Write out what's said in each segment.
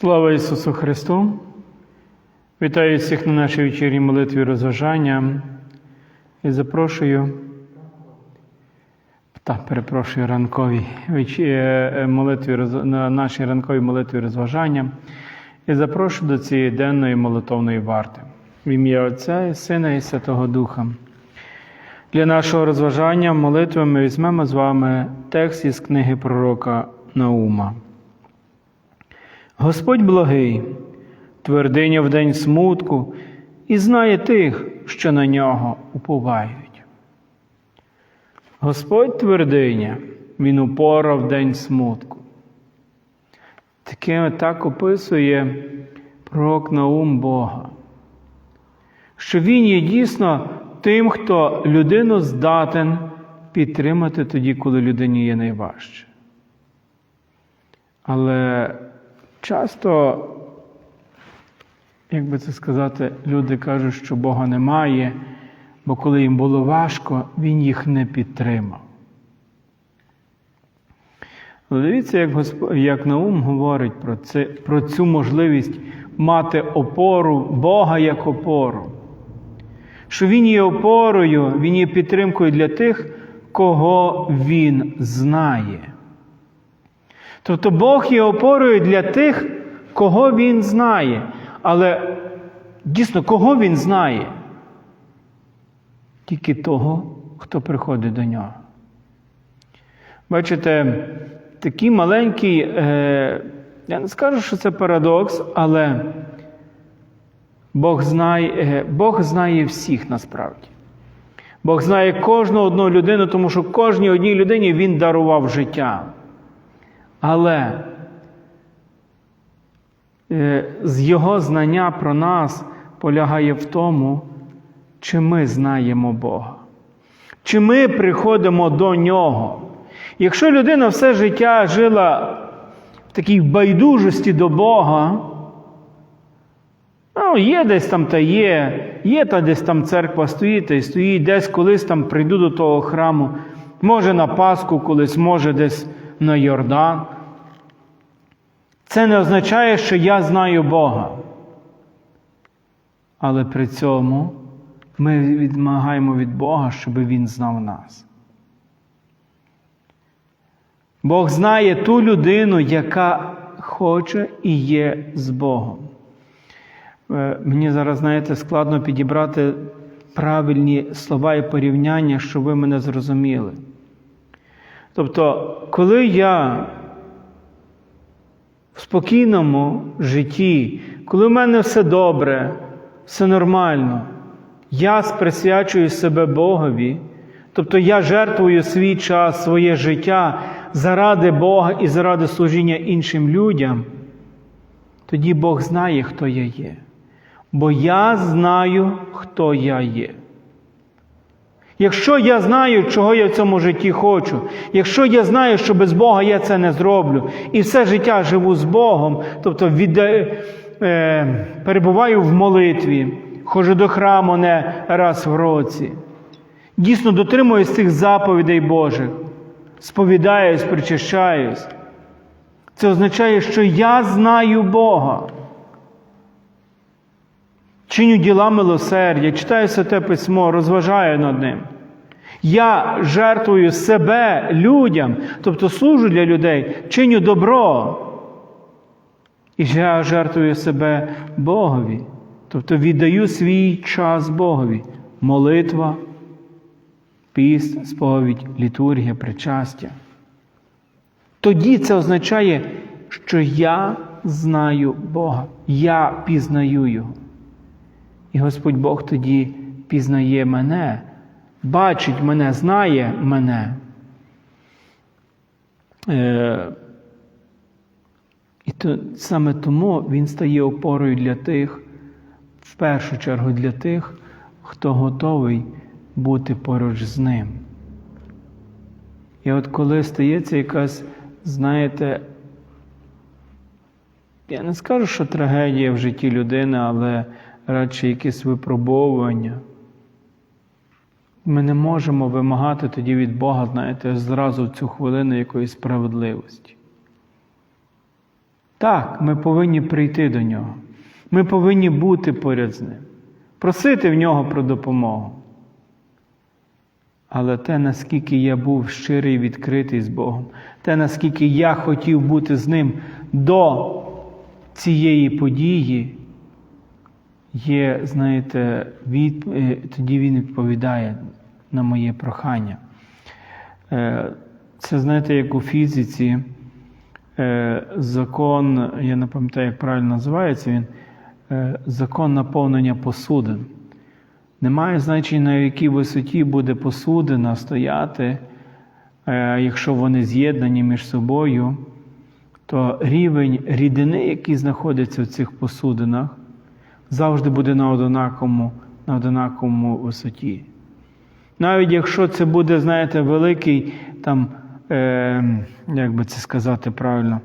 Слава Ісусу Христу! Вітаю всіх на нашій вечірній молитві розважання і запрошую та перепрошую ранковій е, е, молитві на нашій ранковій молитві розважання і запрошую до цієї денної молитовної варти в ім'я Отця і Сина і Святого Духа. Для нашого розважання молитви ми візьмемо з вами текст із книги пророка Наума. Господь благий, твердиня в день смутку, і знає тих, що на нього уповають. Господь твердиня, Він упора в день смутку. Таке так описує пророк Наум Бога, що Він є дійсно тим, хто людину здатен підтримати тоді, коли людині є найважче. Але часто, як би це сказати, люди кажуть, що Бога немає, бо коли їм було важко, Він їх не підтримав. Але дивіться, як, Госп... як Наум говорить про, це, про цю можливість мати опору, Бога як опору. Що Він є опорою, Він є підтримкою для тих, кого Він знає. Тобто Бог є опорою для тих, кого Він знає. Але дійсно, кого Він знає? Тільки того, хто приходить до нього. Бачите, такий маленький, е, я не скажу, що це парадокс, але Бог знає, е, Бог знає всіх насправді. Бог знає кожну одну людину, тому що кожній одній людині Він дарував життя. Але е, з Його знання про нас полягає в тому, чи ми знаємо Бога, чи ми приходимо до Нього. Якщо людина все життя жила в такій байдужості до Бога, ну, є десь там та є, є та десь там церква стоїть та й стоїть, десь колись там прийду до того храму, може на Пасху колись, може десь на Йордан. Це не означає, що я знаю Бога. Але при цьому ми відмагаємо від Бога, щоб Він знав нас. Бог знає ту людину, яка хоче і є з Богом. Е, Мені зараз, знаєте, складно підібрати правильні слова і порівняння, щоб ви мене зрозуміли. Тобто, коли я в спокійному житті, коли в мене все добре, все нормально, я присвячую себе Богові, тобто я жертвую свій час, своє життя заради Бога і заради служіння іншим людям, тоді Бог знає, хто я є. Бо я знаю, хто я є. Якщо я знаю, чого я в цьому житті хочу, якщо я знаю, що без Бога я це не зроблю, і все життя живу з Богом, тобто відда... е... перебуваю в молитві, ходжу до храму не раз в році, дійсно дотримуюсь цих заповідей Божих, сповідаюсь, причащаюсь, це означає, що я знаю Бога. Чиню діла милосердя, читаю святе письмо, розважаю над ним. Я жертвую себе людям, тобто служу для людей, чиню добро. І я жертвую себе Богові, тобто віддаю свій час Богові. Молитва, піст, сповідь, літургія, причастя. Тоді це означає, що я знаю Бога, я пізнаю Його. І Господь Бог тоді пізнає мене, бачить мене, знає мене. Е, і то, саме тому Він стає опорою для тих, в першу чергу для тих, хто готовий бути поруч з ним. І от коли стається якась, знаєте, я не скажу, що трагедія в житті людини, але радше якісь випробовування. Ми не можемо вимагати тоді від Бога, знаєте, зразу в цю хвилину якоїсь справедливості. Так, ми повинні прийти до нього. Ми повинні бути поряд з ним, просити в нього про допомогу. Але те, наскільки я був щирий і відкритий з Богом, те, наскільки я хотів бути з ним до цієї події, є, знаєте, від, е, тоді він відповідає на моє прохання. Е, Це, знаєте, як у фізиці е, закон, я не пам'ятаю, як правильно називається він, закон наповнення посудин. Немає значення, на якій висоті буде посудина стояти, якщо вони з'єднані між собою, то рівень рідини, який знаходиться в цих посудинах, завжди буде на однаковому, на однаковому висоті. Навіть якщо це буде, знаєте, великий там, е, як би це сказати правильно,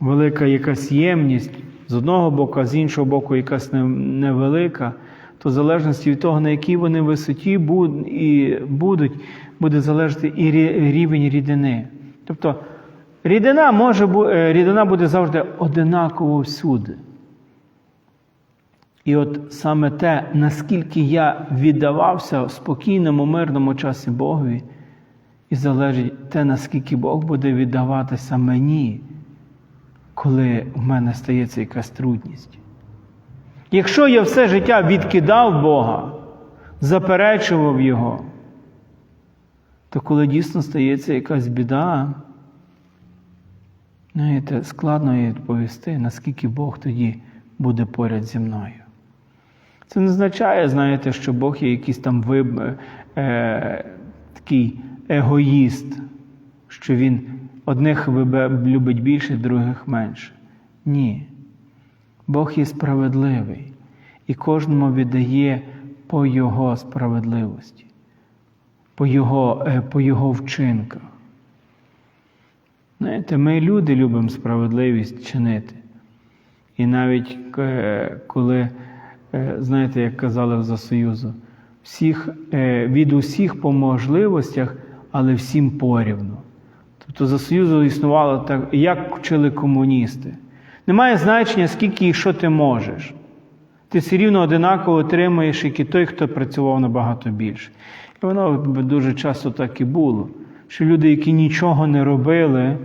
велика якась ємність з одного боку, а з іншого боку, якась невелика, то в залежності від того, на якій вони висоті будуть, буде залежати і рівень рідини. Тобто рідина може е, рідина буде завжди одинаково всюди. І от саме те, наскільки я віддавався в спокійному, мирному часі Богові, і залежить те, наскільки Бог буде віддаватися мені, коли в мене стається якась трудність. Якщо я все життя відкидав Бога, заперечував Його, то коли дійсно стається якась біда, знаєте, складно відповісти, наскільки Бог тоді буде поряд зі мною. Це не означає, знаєте, що Бог є якийсь там виб... е... такий егоїст, що Він одних любить більше, других менше. Ні. Бог є справедливий і кожному віддає по Його справедливості, по Його, е, по його вчинках. Знаєте, ми люди любимо справедливість чинити. І навіть е, коли, знаєте, як казали за Союзу, всіх, е, від усіх по можливостях, але всім порівну. Тобто за Союзу існувало так, як вчили комуністи. Немає значення, скільки і що ти можеш. Ти все рівно одинаково отримуєш, як і той, хто працював набагато більше. І воно дуже часто так і було, що люди, які нічого не робили,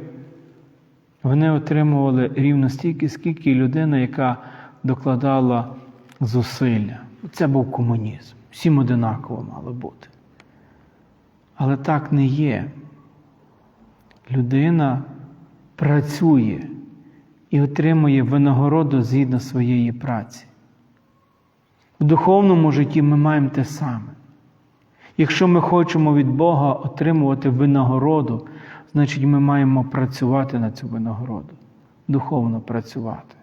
вони отримували рівно стільки, скільки людина, яка докладала зусилля. Це був комунізм. Всім одинаково мало бути. Але так не є. Людина працює і отримує винагороду згідно своєї праці. В духовному житті ми маємо те саме. Якщо ми хочемо від Бога отримувати винагороду, значить ми маємо працювати на цю винагороду, духовно працювати.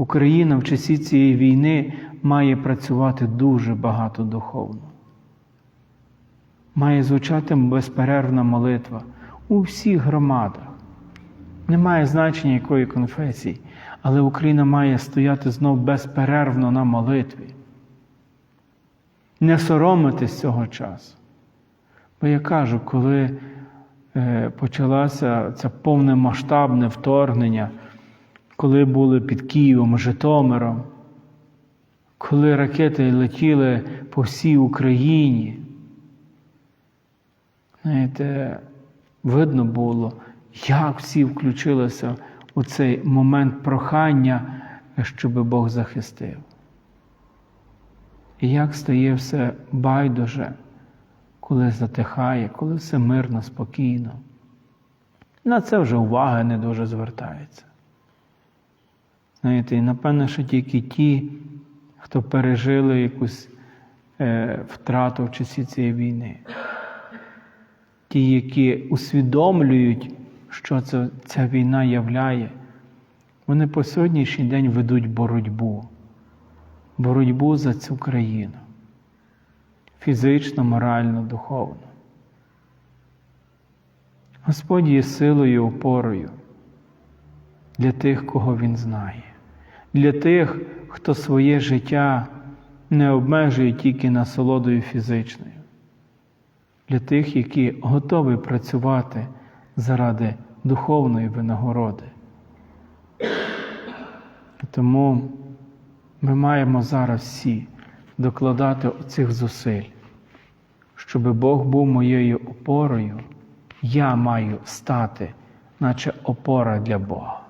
Україна в часі цієї війни має працювати дуже багато духовно. Має звучати безперервна молитва у всіх громадах. Немає значення якої конфесії, але Україна має стояти знов безперервно на молитві. Не соромитись цього часу. Бо я кажу, коли е, почалося це повномасштабне вторгнення, коли були під Києвом, Житомиром, коли ракети летіли по всій Україні, знаєте, видно було, як всі включилися у цей момент прохання, щоб Бог захистив. І як стає все байдуже, коли затихає, коли все мирно, спокійно. На це вже уваги не дуже звертається. Знаєте, і напевно, що тільки ті, хто пережили якусь е, втрату в часі цієї війни, ті, які усвідомлюють, що це, ця війна являє, вони по сьогоднішній день ведуть боротьбу, боротьбу за цю країну. Фізично, морально, духовно. Господь є силою і опорою для тих, кого Він знає, для тих, хто своє життя не обмежує тільки насолодою фізичною, для тих, які готові працювати заради духовної винагороди. Тому ми маємо зараз всі докладати оцих зусиль, щоб Бог був моєю опорою, я маю стати, наче опора для Бога.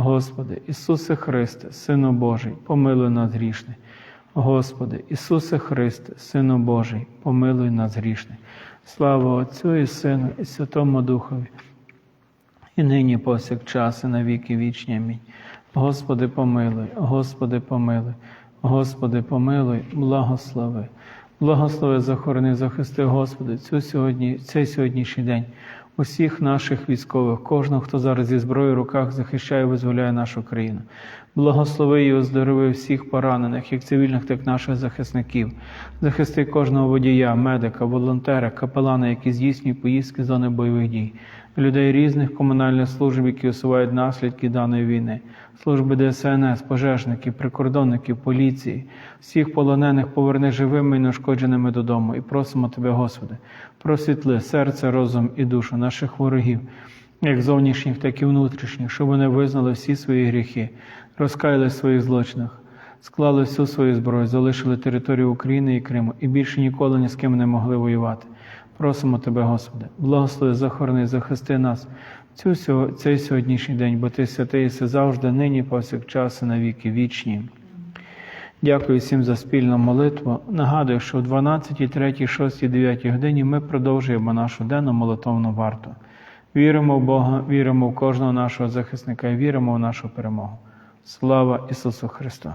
Господи, Ісусе Христе, Сину Божий, помилуй нас грішних. Господи, Ісусе Христе, Сину Божий, помилуй нас грішних. Слава Отцю і Сину, і Святому Духові, і нині повсякчас, і на віки вічні. Амінь. Господи, помилуй, Господи, помилуй, Господи, помилуй, благослови. Благослови, захорони, захисти, Господи, цю сьогодні, цей сьогоднішній день усіх наших військових, кожного, хто зараз зі зброєю в руках захищає і визволяє нашу країну. Благослови і оздорови всіх поранених, як цивільних, так і наших захисників. Захисти кожного водія, медика, волонтера, капелана, які здійснюють поїздки з зони бойових дій, людей різних комунальних служб, які усувають наслідки даної війни, служби ДСНС, пожежників, прикордонників, поліції, всіх полонених поверни живими і неушкодженими додому. І просимо Тебе, Господи, просвітли серце, розум і душу наших ворогів, як зовнішніх, так і внутрішніх, щоб вони визнали всі свої гріхи, розкаяли в своїх злочинах. Склали всю свою зброю, залишили територію України і Криму і більше ніколи ні з ким не могли воювати. Просимо Тебе, Господи, благослови, захорони, захисти нас цю, цей сьогоднішній день, бо Ти святий єси завжди, нині, повсякчас і на вічні. Дякую всім за спільну молитву. Нагадую, що о 12, 3, 6, 9 годині ми продовжуємо нашу денну молитовну варту. Віримо в Бога, віримо в кожного нашого захисника і віримо в нашу перемогу. Слава Ісусу Христу!